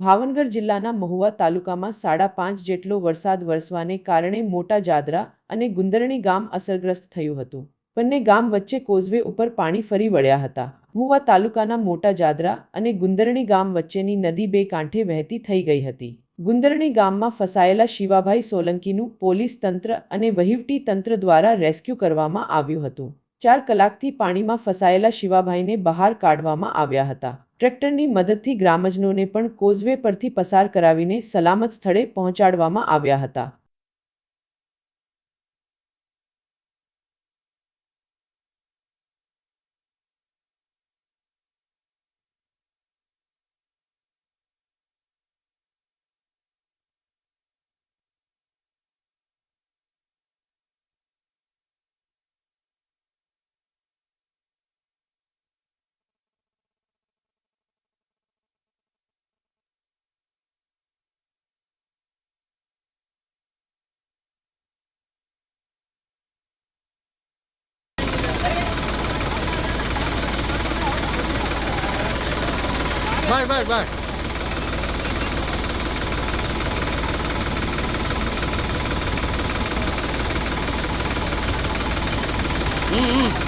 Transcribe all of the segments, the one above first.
ભાવનગર જિલ્લાના મહુવા તાલુકામાં સાડા પાંચ જેટલો વરસાદ વરસવાને કારણે મોટા જાદરા અને ગુંદરણી ગામ અસરગ્રસ્ત થયું હતું. બંને ગામ વચ્ચે કોઝવે ઉપર પાણી ફરી વળ્યા હતા. મહુવા તાલુકાના મોટા જાદરા અને ગુંદરણી ગામ વચ્ચેની નદી બે કાંઠે વહેતી થઈ ગઈ હતી. ગુંદરણી ગામમાં ફસાયેલા શિવાભાઈ સોલંકીનું પોલીસ તંત્ર અને વહીવટી તંત્ર દ્વારા રેસ્ક્યુ કરવામાં આવ્યું હતું. ચાર કલાકથી પાણીમાં ફસાયેલા શિવાભાઈને બહાર કાઢવામાં આવ્યા હતા. ટ્રેક્ટરની મદદથી ગ્રામજનોને પણ કોઝવે પરથી પસાર કરાવીને સલામત સ્થળે પહોંચાડવામાં આવ્યા હતા. Right, right, right. Mm-hmm.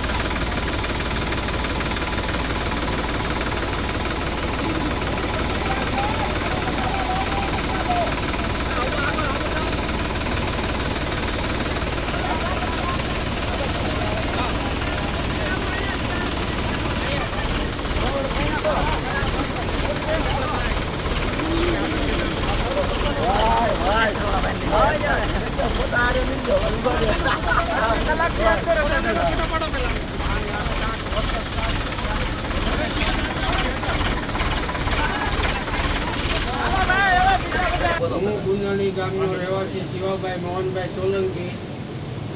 હું ગુંદણી ગામનો રહેવાસી શિવાભાઈ મોહનભાઈ સોલંકી,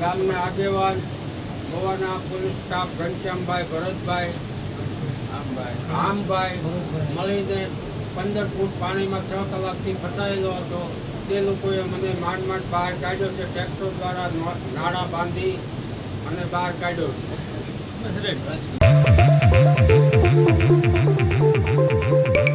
ગામના આગેવાન, ગોવાના પોલીસ સ્ટાફ ઘનશ્યામભાઈ ભરતભાઈ, આમભાઈ મળીને પંદર ફૂટ પાણીમાં છ કલાકથી ફસાયેલો હતો. તે લોકોએ મને માંડ માંડ બહાર કાઢ્યો છે. ટ્રેક્ટર દ્વારા નાળા બાંધી અને બહાર કાઢ્યો. છે